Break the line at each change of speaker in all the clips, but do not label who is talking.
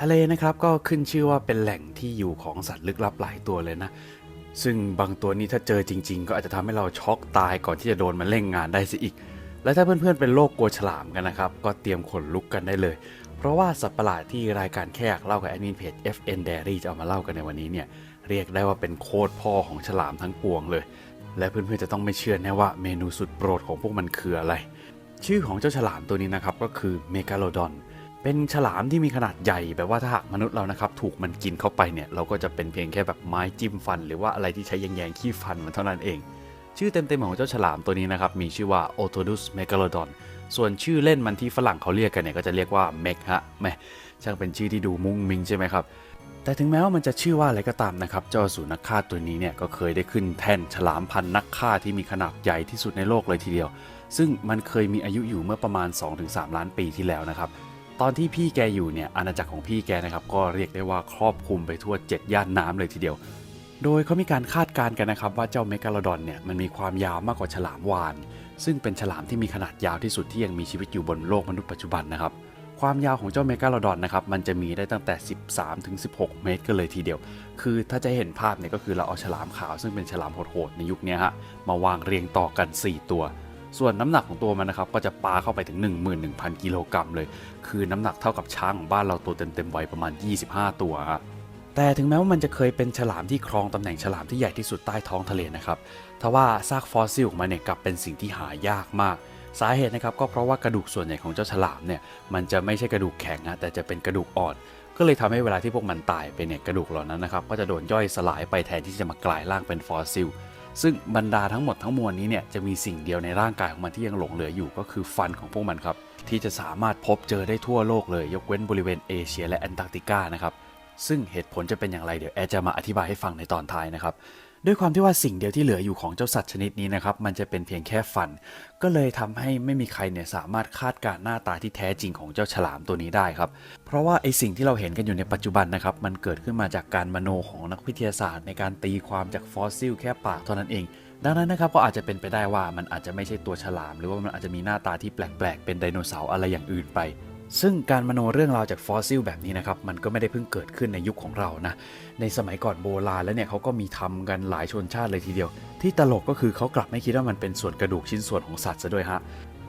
ทะเลนะครับก็ขึ้นชื่อว่าเป็นแหล่งที่อยู่ของสัตว์ลึกลับหลายตัวเลยนะ ซึ่งบางตัวนี้ถ้าเจอจริง ๆ ก็อาจจะทำให้เราช็อกตายก่อนที่จะโดนมันเล่นงานได้ซะอีก และถ้าเพื่อนๆเป็นโรคกลัวฉลามกันนะครับ ก็เตรียมขนลุกกันได้เลย เพราะว่าสัตว์ประหลาดที่รายการแค่อยากเล่ากับแอดมินเพจ FN Diary จะเอามาเล่ากันในวันนี้เนี่ยเรียกได้ว่าเป็นโคตรพ่อของฉลามทั้งปวงเลย และเพื่อนๆจะต้องไม่เชื่อแน่ว่าเมนูสุดโปรดของพวกมันคืออะไร ชื่อของเจ้าฉลามตัวนี้นะครับก็คือเมกาโลดอนเเป็นฉลามที่มีขนาดใหญ่แบบว่าถ้าหากมนุษย์เรานะครับถูกมันกินเข้าไปเนี่ยเราก็จะเป็นเพียงแค่แบบไม้จิ้มฟัน หรือว่าอะไรที่ใช้แยงๆขี้ฟันมันเท่านั้นเอง ชื่อเต็มๆของเจ้าฉลามตัวนี้นะครับมีชื่อว่า Otodus megalodon ส่วนชื่อเล่นมันที่ฝรั่งเขาเรียกกันเนี่ยก็จะเรียกว่าเมกฮะแม่ช่างเป็นชื่อที่ดูมุ้งมิงใช่ไหมครับแต่ถึงแม้ว่ามันจะชื่อว่าอะไรก็ตามนะครับ เจ้าสูรนักฆ่าตัวนี้เนี่ยก็เคยได้ขึ้นแท่นฉลามพันนักฆ่าที่มีขนาดใหญ่ที่สุดในโลกเลยทีเดียว ซึ่งมันเคยมีอายุอยู่เมื่อประมาณ 2-3 ล้านปีที่แล้วนะครับ ตอนที่พี่แกอยู่เนี่ยอาณาจักรของพี่แกนะครับก็เรียกได้ว่าครอบคลุมไปทั่ว 7 ย่านน้ำเลยทีเดียว โดยเขามีการคาดการณ์กันนะครับว่าเจ้าเมกาโลดอนเนี่ยมันมีความยาวมากกว่าฉลามวาฬซึ่งเป็นฉลามที่มีขนาดยาวที่สุดที่ยังมีชีวิตอยู่บนโลกมนุษย์ปัจจุบันนะครับความยาวของเจ้าเมกาโลดอนนะครับมันจะมีได้ตั้งแต่ 13 ถึง 16 เมตรกันเลยทีเดียว คือถ้าจะเห็นภาพเนี่ยก็คือเราเอาฉลามขาวซึ่งเป็นฉลามโหดๆในยุคนี้ฮะมาวางเรียงต่อกัน 4 ตัว ส่วนน้ำหนักของตัวมันนะครับก็จะปาเข้าไปถึง 11,000 กิโลกรัมเลย คือน้ำหนักเท่ากับช้างของบ้านเราตัวเต็มๆไวัยประมาณ 25 ตัวแต่ถึงแม้ว่ามันจะเคยเป็นฉลามที่ครองตำแหน่งฉลามที่ใหญ่ที่สุดใต้ท้องทะเลนะครับทว่าซากฟอสซิลของมันเนี่ยกลับเป็นสิ่งที่หายากมาก สาเหตุนะครับก็เพราะว่ากระดูกส่วนใหญ่ของเจ้าฉลามเนี่ยมันจะไม่ใช่กระดูกแข็งนะแต่จะเป็นกระดูกอ่อน ก็เลยทำให้เวลาที่พวกมันตายไปเนี่ยกระดูกเหล่านั้นนะครับก็จะโดนย่อยสลายไปแทนที่จะมากลายร่างเป็นฟอสซิล ซึ่งบรรดาทั้งหมดทั้งมวลนี้เนี่ยจะมีสิ่งเดียวในร่างกายของมันที่ยังหลงเหลืออยู่ก็คือฟันของพวกมันครับที่จะสามารถพบเจอได้ทั่วโลกเลย ยกเว้นบริเวณเอเชียและแอนตาร์กติกานะครับซึ่งเหตุผลจะเป็นอย่างไรเดี๋ยวแอร์จะมาอธิบายให้ฟังในตอนท้ายนะครับ ด้วยความที่ว่าสิ่งเดียวที่เหลืออยู่ของเจ้าสัตว์ชนิดนี้นะครับ มันจะเป็นเพียงแค่ฟัน ก็เลยทำให้ไม่มีใครเนี่ยสามารถคาดการณ์หน้าตาที่แท้จริงของเจ้าฉลามตัวนี้ได้ครับ เพราะว่าไอสิ่งที่เราเห็นกันอยู่ในปัจจุบันนะครับ มันเกิดขึ้นมาจากการมโนของนักวิทยาศาสตร์ ในการตีความจากฟอสซิลแค่ปากเท่านั้นเอง ดังนั้นนะครับก็อาจจะเป็นไปได้ว่ามันอาจจะไม่ใช่ตัวฉลาม หรือว่ามันอาจจะมีหน้าตาที่แปลก ๆ เป็นไดโนเสาร์อะไรอย่างอื่นไป ซึ่งการมโนเรื่องราวจากฟอสซิลแบบนี้นะครับ มันก็ไม่ได้เพิ่งเกิดขึ้นในยุคของเรานะ ในสมัยก่อนโบราณแล้วเนี่ยเขาก็มีทำกันหลายชนชาติเลยทีเดียว ที่ตลกก็คือเขากลับไม่คิดว่ามันเป็นส่วนกระดูกชิ้นส่วนของสัตว์ซะด้วยฮะ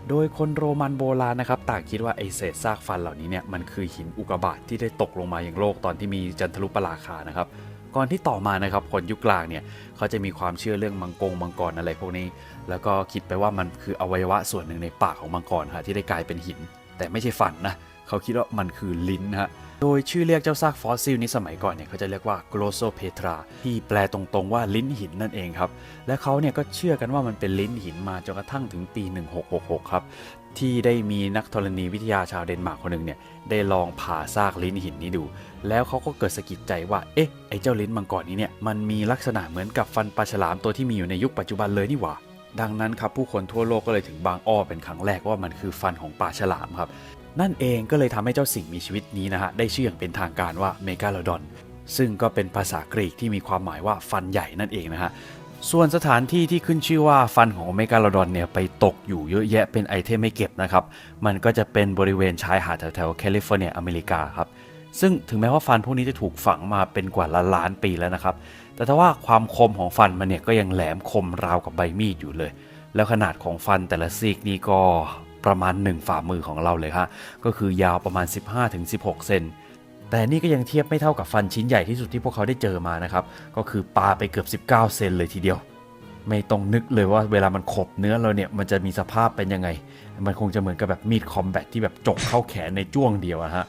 โดยคนโรมันโบราณนะครับต่างคิดว่าไอเศษซากฟันเหล่านี้เนี่ยมันคือหินอุกกาบาตที่ได้ตกลงมาอย่างโลกตอนที่มีจันทรุปราคานะครับก่อนที่ต่อมานะครับคนยุคกลางเนี่ยเขาจะมีความเชื่อเรื่องมังกรมังกรอะไรพวกนี้ แล้วก็คิดไปว่ามันคืออวัยวะส่วนหนึ่งในปากของมังกรฮะที่ได้กลายเป็นหิน แต่ไม่ใช่ฟันนะเขาคิดว่ามันคือลิ้นนะฮะโดยชื่อเรียกเจ้าซากฟอสซิลนี้สมัยก่อนเนี่ยเขาจะเรียกว่า Glossopetra ที่แปลตรงๆว่าลิ้นหินนั่นเองครับ และเขาเนี่ยก็เชื่อกันว่ามันเป็นลิ้นหินมาจนกระทั่งถึงปี 1666 ครับ ที่ได้มีนักธรณีวิทยาชาวเดนมาร์กคนหนึ่งเนี่ยได้ลองผ่าซากลิ้นหินนี้ดู แล้วเขาก็เกิดสะกิดใจว่า เอ๊ะไอ้เจ้าลิ้นมังกรนี้เนี่ยมันมีลักษณะเหมือนกับฟันปลาฉลามตัวที่มีอยู่ในยุคปัจจุบันเลยนี่หว่า ดังนั้นครับผู้คนทั่วโลกก็เลยถึงบางอ้อเป็นครั้งแรกว่ามันคือฟันของปลาฉลามครับ นั่นเองก็เลยทำให้เจ้าสิ่งมีชีวิตนี้นะฮะได้ชื่ออย่างเป็นทางการว่าเมกาโลดอน ซึ่งก็เป็นภาษากรีกที่มีความหมายว่าฟันใหญ่นั่นเองนะฮะส่วนสถานที่ที่ขึ้นชื่อว่าฟันของเมกาโลดอนเนี่ยไปตกอยู่เยอะแยะเป็นไอเทมไม่เก็บนะครับ มันก็จะเป็นบริเวณชายหาดแถวๆแคลิฟอร์เนียอเมริกาครับซึ่งถึงแม้ว่าฟันพวกนี้จะถูกฝังมาเป็นกว่าล้านล้านปีแล้วนะครับ แต่ถ้าว่าความคมของฟันมันเนี่ยก็ยังแหลมคมราวกับใบมีดอยู่เลย แล้วขนาดของฟันแต่ละซีกนี่ก็ประมาณ 1 ฝ่ามือของเราเลยฮะ ก็คือยาวประมาณ 15-16 เซน แต่นี่ก็ยังเทียบไม่เท่ากับฟันชิ้นใหญ่ที่สุดที่พวกเขาได้เจอมานะครับ ก็คือปาไปเกือบ 19 เซนเลยทีเดียว ไม่ต้องนึกเลยว่าเวลามันขบเนื้อเราเนี่ย มันจะมีสภาพเป็นยังไง มันคงจะเหมือนกับแบบมีดคอมแบทที่แบบจกเข้าแขนในจ้วงเดียวอะฮะ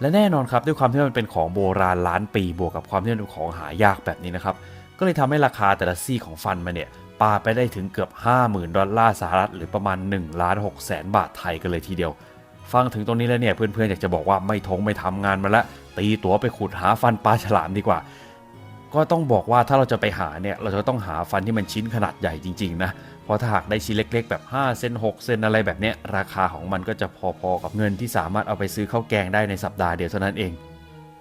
และแน่นอนครับด้วยความที่มันเป็นของโบราณล้านปีบวกกับความที่มันเป็นของหายากแบบนี้นะครับก็เลยทำให้ราคาแต่ละซี่ของฟันมันเนี่ยปาไปได้ถึงเกือบ 50,000 ดอลลาร์สหรัฐหรือประมาณ1ล้าน6แสนบาทไทยกันเลยทีเดียว ฟังถึงตรงนี้แล้วเนี่ยเพื่อนๆอยากจะบอกว่าไม่ทงไม่ทำงานมาละ ตีตั๋วไปขุดหาฟันปลาฉลามดีกว่า ก็ต้องบอกว่าถ้าเราจะไปหาเนี่ยเราจะต้องหาฟันที่มันชิ้นขนาดใหญ่จริงๆนะ เพราะถ้าหากได้ชิ้นเล็ก ๆ แบบ 5 เซน6 เซนอะไรแบบเนี้ยราคาของมันก็จะพอๆกับเงินที่สามารถเอาไปซื้อข้าวแกงได้ในสัปดาห์เดียวเท่านั้นเอง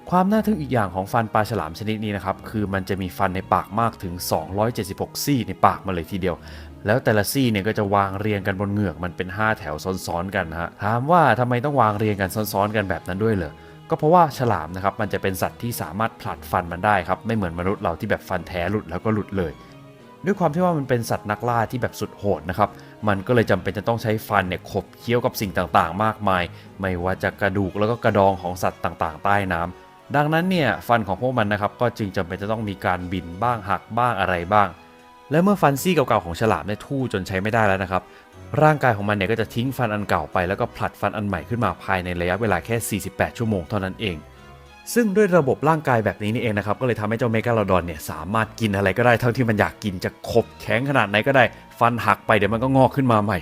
ความน่าทึ่งอีกอย่างของฟันปลาฉลามชนิดนี้นะครับคือมันจะมีฟันในปากมากถึง 276 ซี่ในปากมาเลยทีเดียว แล้วแต่ละซี่เนี่ยก็จะวางเรียงกันบนเหงือกมันเป็น 5 แถวซ้อนๆกันนะฮะถามว่าทำไมต้องวางเรียงกันซ้อนๆกันแบบนั้นด้วยเหรอก็เพราะว่าฉลามนะครับมันจะเป็นสัตว์ที่สามารถผลัดฟันมันได้ครับไม่เหมือนมนุษย์เราที่แบบฟันแท้หลุดแล้วก็หลุดเลย ด้วยความที่ว่ามันเป็นสัตว์นักล่าที่แบบสุดโหดนะครับ มันก็เลยจำเป็นจะต้องใช้ฟันเนี่ยขบเคี้ยวกับสิ่งต่างๆ มากมาย ไม่ว่าจะกระดูกแล้วก็กระดองของสัตว์ต่างๆ ใต้น้ำดังนั้นเนี่ยฟันของพวกมันนะครับก็จึงจำเป็นจะต้องมีการบินบ้างหักบ้างอะไรบ้าง และเมื่อฟันซี่เก่าๆของฉลามเนี่ยทู่จนใช้ไม่ได้แล้วนะครับร่างกายของมันเนี่ยก็จะทิ้งฟันอันเก่าไปแล้วก็ผลัดฟันอันใหม่ขึ้นมาภายในระยะเวลาแค่ 48 ชั่วโมงเท่านั้นเอง ซึ่งด้วยระบบร่างกายแบบนี้นี่เองนะครับ ก็เลยทำให้เจ้าเมกาโลดอนเนี่ยสามารถกินอะไรก็ได้เท่าที่มันอยากกินจะขบแข็งขนาดไหนก็ได้ ฟันหักไปเดี๋ยวมันก็งอกขึ้นมาใหม่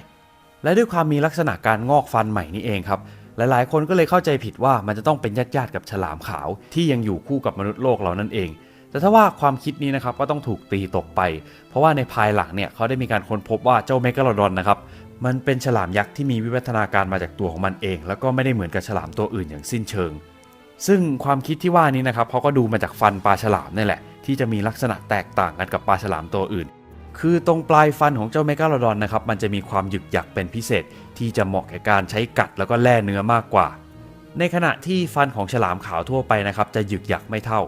และด้วยความมีลักษณะการงอกฟันใหม่นี่เองครับหลายๆ คนก็เลยเข้าใจผิดว่ามันจะต้องเป็นญาติๆกับฉลามขาวที่ยังอยู่คู่กับมนุษย์โลกเรานั่นเอง แต่ถ้าว่าความคิดนี้นะครับก็ต้องถูกตีตกไป เพราะว่าในภายหลังเนี่ยเขาได้มีการค้นพบว่าเจ้าเมกาโลดอนนะครับมันเป็นฉลามยักษ์ที่มีวิวัฒนาการมาจากตัวของมันเอง แล้วก็ไม่ได้เหมือนกับฉลามตัวอื่นอย่างสิ้นเชิง ซึ่งความคิดที่ว่านี้นะครับเขาก็ดูมาจากฟันปลาฉลามนี่แหละ ที่จะมีลักษณะแตกต่างกันกับปลาฉลามตัวอื่น คือตรงปลายฟันของเจ้าเมกาโลดอนนะครับมันจะมีความหยึกหยักเป็นพิเศษ ที่จะเหมาะแก่การใช้กัดแล้วก็แล่เนื้อมากกว่า ในขณะที่ฟันของฉลามขาวทั่วไปนะครับจะหยึกหยักไม่เท่า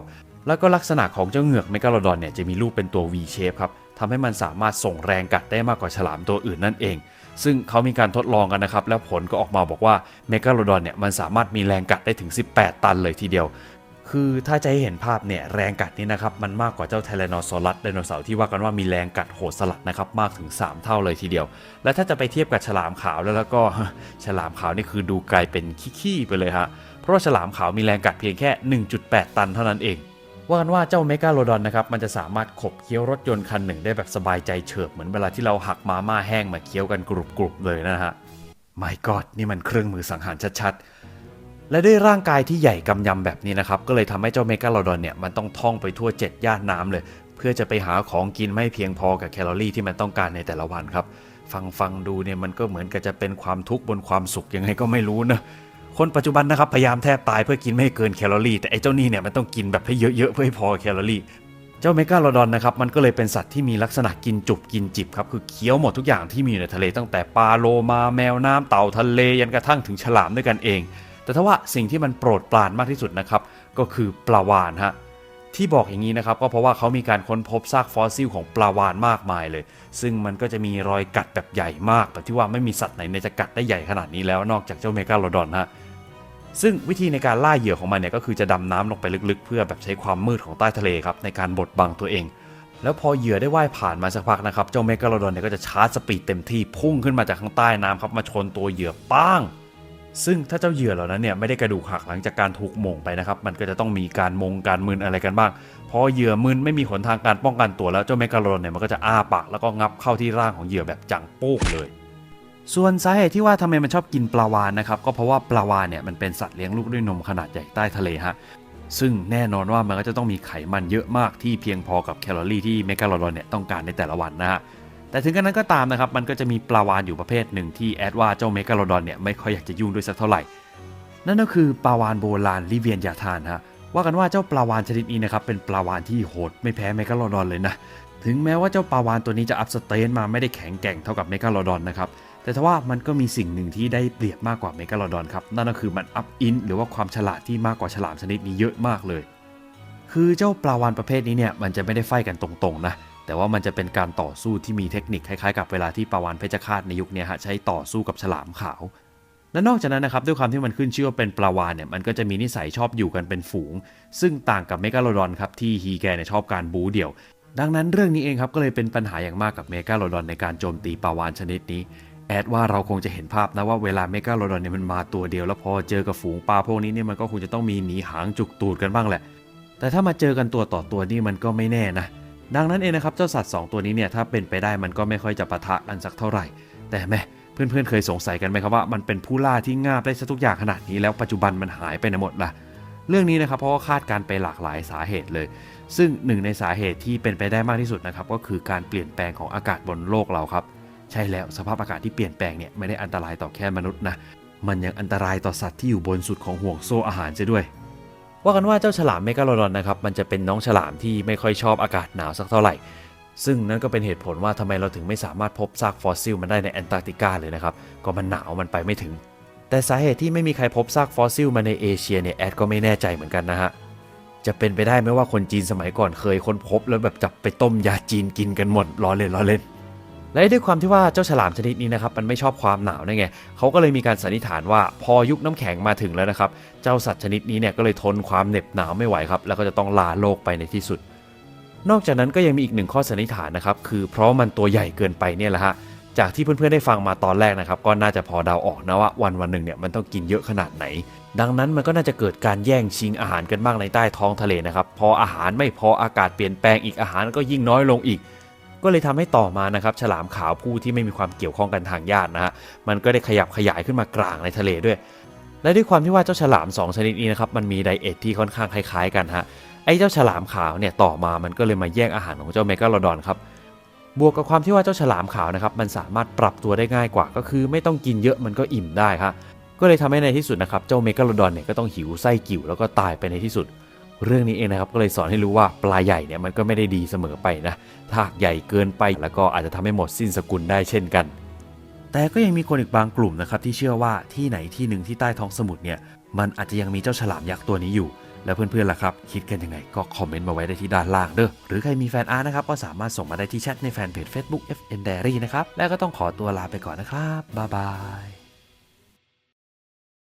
แล้วก็ลักษณะของเจ้าเหงือกเมกาโลดอนเนี่ยจะมีรูปเป็นตัว V shape ครับทำให้มันสามารถส่งแรงกัดได้มากกว่าฉลามตัวอื่นนั่นเอง ซึ่งเขามีการทดลองกันนะครับ แล้วผลก็ออกมาบอกว่าเมกาโลดอนเนี่ยมันสามารถมีแรงกัดได้ถึง 18 ตันเลยทีเดียว คือถ้าจะให้เห็นภาพเนี่ยแรงกัดนี้นะครับ มันมากกว่าเจ้าไทแรนอซอรัสไดโนเสาร์ที่ว่ากันว่ามีแรงกัดโหดสลัดนะครับ มากถึง 3 เท่าเลยทีเดียว และถ้าจะไปเทียบกับฉลามขาวแล้วแล้วก็ฉลามขาวนี่คือดูกลายเป็นขี้ๆไปเลยฮะเพราะว่าฉลามขาวมีแรงกัดเพียงแค่ 1.8 ตันเท่านั้นเอง ว่ากันว่าเจ้าเมกาโลดอนนะครับมันจะสามารถขบเคี้ยวรถยนต์คันหนึ่งได้แบบสบายใจเฉิบเหมือนเวลาที่เราหักมาม่าแห้งมาเคี้ยวกันกรุบๆเลยนะฮะไม่กอดนี่มันเครื่องมือสังหารชัดๆ และด้วยร่างกายที่ใหญ่กำยำแบบนี้นะครับ ก็เลยทำให้เจ้าเมกาโลดอนเนี่ยมันต้องท่องไปทั่ว 7 ย่านน้ำเลย เพื่อจะไปหาของกินไม่เพียงพอกับแคลอรี่ที่มันต้องการในแต่ละวันครับ ฟังฟังดูเนี่ยมันก็เหมือนกับจะเป็นความทุกข์บนความสุขยังไงก็ไม่รู้นะ คนปัจจุบันนะครับพยายามแทบตายเพื่อกินไม่ให้เกินแคลอรี่ แต่ไอ้เจ้านี่เนี่ยมันต้องกินแบบให้เยอะๆเพื่อให้พอแคลอรี่เจ้าเมกาโลดอนนะครับมันก็เลยเป็นสัตว์ที่มีลักษณะกินจุบกินจิบครับคือเคี้ยวหมดทุกอย่างที่มีอยู่ในทะเลตั้งแต่ปลาโลมาแมวน้ำเต่าทะเลยันกระทั่งถึงฉลามด้วยกันเอง แต่ถ้าว่าสิ่งที่มันโปรดปรานมากที่สุดนะครับก็คือปลาวานฮะที่บอกอย่างนี้นะครับก็เพราะว่าเขามีการค้นพบซากฟอสซิลของปลาวานมากมายเลย ซึ่งมันก็จะมีรอยกัดแบบใหญ่มากแบบที่ว่าไม่มีสัตว์ไหนในจะกัดได้ใหญ่ขนาดนี้แล้วนอกจากเจ้าเมกาโลดอนฮะ ซึ่งวิธีในการล่าเหยื่อของมันเนี่ยก็คือจะดำน้ำลงไปลึกๆ เพื่อแบบใช้ความมืดของใต้ทะเลครับในการบดบังตัวเอง แล้วพอเหยื่อได้ว่ายผ่านมาสักพักนะครับเจ้าเมกาโลดอนเนี่ยก็จะชาร์จสปีดเต็มที่พุ่งขึ้นมาจากข้างใต้น้ำครับมาชนตัวเหยื่อป้าง ซึ่งถ้าเจ้าเหยื่อเหล่านั้นเนี่ยไม่ได้กระดูกหักหลังจากการถูกม่งไปนะครับมันก็จะต้องมีการมงการมึนอะไรกันบ้างพอเหยื่อมึนไม่มีหนทางการป้องกันตัวแล้วเจ้าเมกาโลดอนเนี่ยมันก็จะอ้าปากแล้วก็งับเข้าที่ร่างของเหยื่อแบบจังโป๊กเลย ส่วนสาเหตุที่ว่าทำไมมันชอบกินปลาวานนะครับก็เพราะว่าปลาวานเนี่ยมันเป็นสัตว์เลี้ยงลูกด้วยนมขนาดใหญ่ใต้ทะเลฮะซึ่งแน่นอนว่ามันก็จะต้องมีไขมันเยอะมากที่เพียงพอกับแคลอรี่ที่เมกาโลดอนเนี่ยต้องการในแต่ละวันนะฮะแต่ถึงกระนั้นก็ตามนะครับมันก็จะมีปลาวานอยู่ประเภทหนึ่งที่แอดว่าเจ้าเมกาโลดอนเนี่ยไม่ค่อยอยากจะยุ่งด้วยสักเท่าไหร่ นั่นก็คือปลาวานโบราณลิเวียนยาทานฮะว่ากันว่าเจ้าปลาวานชนิดนี้นะครับเป็นปลาวานที่โหดไม่แพ้เมกาโลดอนเลยนะถึงแม้ว่าเจ้าปลาวานตัวนี้จะอัพสเตนมาไม่ได้แข็งแกร่งเท่ากับเมกาโลดอนนะครับ แต่ทว่ามันก็มีสิ่งหนึ่งที่ได้เปรียบมากกว่าเมกาโลดอนครับ นั่นก็คือมันอัพอินหรือว่าความฉลาดที่มากกว่าฉลามชนิดนี้เยอะมากเลย คือเจ้าปลาวานประเภทนี้เนี่ยมันจะไม่ได้ไฟกันตรงๆนะแต่ว่ามันจะเป็นการต่อสู้ที่มีเทคนิคคล้ายๆกับเวลาที่ปลาวานเพชฌฆาตในยุคนี้ฮะใช้ต่อสู้กับฉลามขาว และนอกจากนั้นนะครับด้วยความที่มันขึ้นชื่อว่าเป็นปลาวานเนี่ยมันก็จะมีนิสัยชอบอยู่กันเป็นฝูง ซึ่งต่างกับเมกาโลดอนครับที่ฮีแกเนี่ยชอบการบู๊เดี่ยว ดังนั้นเรื่องนี้เองครับก็เลยเป็นปัญหาอย่างมากกับเมกาโลดอนในการโจมตีปลาวานชนิดนี้ แอดว่าเราคงจะเห็นภาพนะว่าเวลาเมกาโลดอนเนี่ยมันมาตัวเดียว แล้วพอเจอกับฝูงปลาพวกนี้เนี่ยมันก็คงจะต้องมีหนีหางจุกตูดกันบ้างแหละ แต่ถ้ามาเจอกันตัวต่อตัวนี่มันก็ไม่แน่นะ ดังนั้นเองนะครับเจ้าสัตว์ 2 ตัวนี้เนี่ยถ้าเป็นไปได้มันก็ไม่ค่อยจะปะทะกันสักเท่าไหร่ แต่แม่เพื่อนๆเคยสงสัยกันไหมครับว่ามันเป็นผู้ล่าที่งาบได้ซะทุกอย่างขนาดนี้แล้วปัจจุบันมันหายไปไหนหมดล่ะเรื่องนี้นะครับเพราะว่าคาดการ์ไปหลากหลายสาเหตุเลย ซึ่งหนึ่งในสาเหตุที่เป็นไปได้มากที่สุดนะครับก็คือการเปลี่ยนแปลงของอากาศบนโลกเราครับ ใช่แล้วสภาพอากาศที่เปลี่ยนแปลงเนี่ยไม่ได้อันตรายต่อแค่มนุษย์นะ มันยังอันตรายต่อสัตว์ที่อยู่บนสุดของห่วงโซ่อาหารเสียด้วย ว่ากันว่าเจ้าฉลามเมกาโลดอนนะครับมันจะเป็นน้องฉลามที่ไม่ค่อยชอบอากาศหนาวสักเท่าไหร่ ซึ่งนั่นก็เป็นเหตุผลว่าทำไมเราถึงไม่สามารถพบซากฟอสซิลมันได้ในแอนตาร์กติกาเลยนะครับก็มันหนาวมันไปไม่ถึง
แต่สาเหตุที่ไม่มีใครพบซากฟอสซิลมาในเอเชียเนี่ยแอดก็ไม่แน่ใจเหมือนกันนะฮะจะเป็นไปได้ไหมว่าคนจีนสมัยก่อนเคยค้นพบแล้วแบบจับไปต้มยาจีนกินกันหมดล้อเล่นล้อเล่น และด้วยความที่ว่าเจ้าฉลามชนิดนี้นะครับมันไม่ชอบความหนาวนั่นไงเขาก็เลยมีการสันนิษฐานว่าพอยุคน้ำแข็งมาถึงแล้วนะครับเจ้าสัตว์ชนิดนี้เนี่ยก็เลยทนความเหน็บหนาวไม่ไหวครับแล้วก็จะต้องลาโลกไปในที่สุด นอกจากนั้นก็ยังมีอีกหนึ่งข้อสันนิษฐานนะครับคือเพราะมันตัวใหญ่เกินไปเนี่ยแหละฮะจากที่เพื่อนๆได้ฟังมาตอนแรกนะครับก็น่าจะพอเดาออกนะว่าวันวันหนึ่งเนี่ยมันต้องกินเยอะขนาดไหน ดังนั้นมันก็น่าจะเกิดการแย่งชิงอาหารกันบ้างในใต้ท้องทะเลนะครับพออาหารไม่พออากาศเปลี่ยนแปลงอีกอาหารก็ยิ่งน้อยลงอีก ก็เลยทำให้ต่อมานะครับฉลามขาวผู้ที่ไม่มีความเกี่ยวข้องกันทางญาตินะฮะมันก็ได้ขยับขยายขึ้นมากลางในทะเลด้วย และด้วยความที่ว่าเจ้าฉลาม 2 ชนิดนี้นะครับมันมีไดเอทที่ค่อนข้างคล้ายๆกันฮะไอ้เจ้าฉลามขาวเนี่ยต่อมามันก็เลยมาแย่งอาหารของเจ้าเมกาโลดอนครับบวกกับความที่ว่าเจ้าฉลามขาวนะครับมันสามารถปรับตัวได้ง่ายกว่าก็คือ ไม่ต้องกินเยอะมันก็อิ่มได้ครับก็เลยทำให้ในที่สุดนะครับเจ้าเมกาโลดอนเนี่ยก็ต้องหิวไส้กิ่วแล้วก็ตายไปในที่สุด เรื่องนี้เองนะครับก็เลยสอนให้รู้ว่าปลาใหญ่เนี่ยมันก็ไม่ได้ดีเสมอไปนะถ้ากใหญ่เกินไปแล้วก็อาจจะทำให้หมดสิ้นสกุลได้เช่นกัน แต่ก็ยังมีคนอีกบางกลุ่มนะครับที่เชื่อว่าที่ไหนที่หนึ่งที่ใต้ท้องสมุทรเนี่ยมันอาจจะยังมีเจ้าฉลามยักษ์ตัวนี้อยู่ แล้วเพื่อนๆล่ะครับ คิดกันยังไงก็คอมเมนต์มาไว้ได้ที่ด้านล่างเด้อหรือใครมีแฟนอาร์ตนะครับก็สามารถส่งมาได้ที่แชทในแฟนเพจ Facebook FN Diary นะครับและก็ต้องขอตัวลาไปก่อนนะครับบ๊ายบาย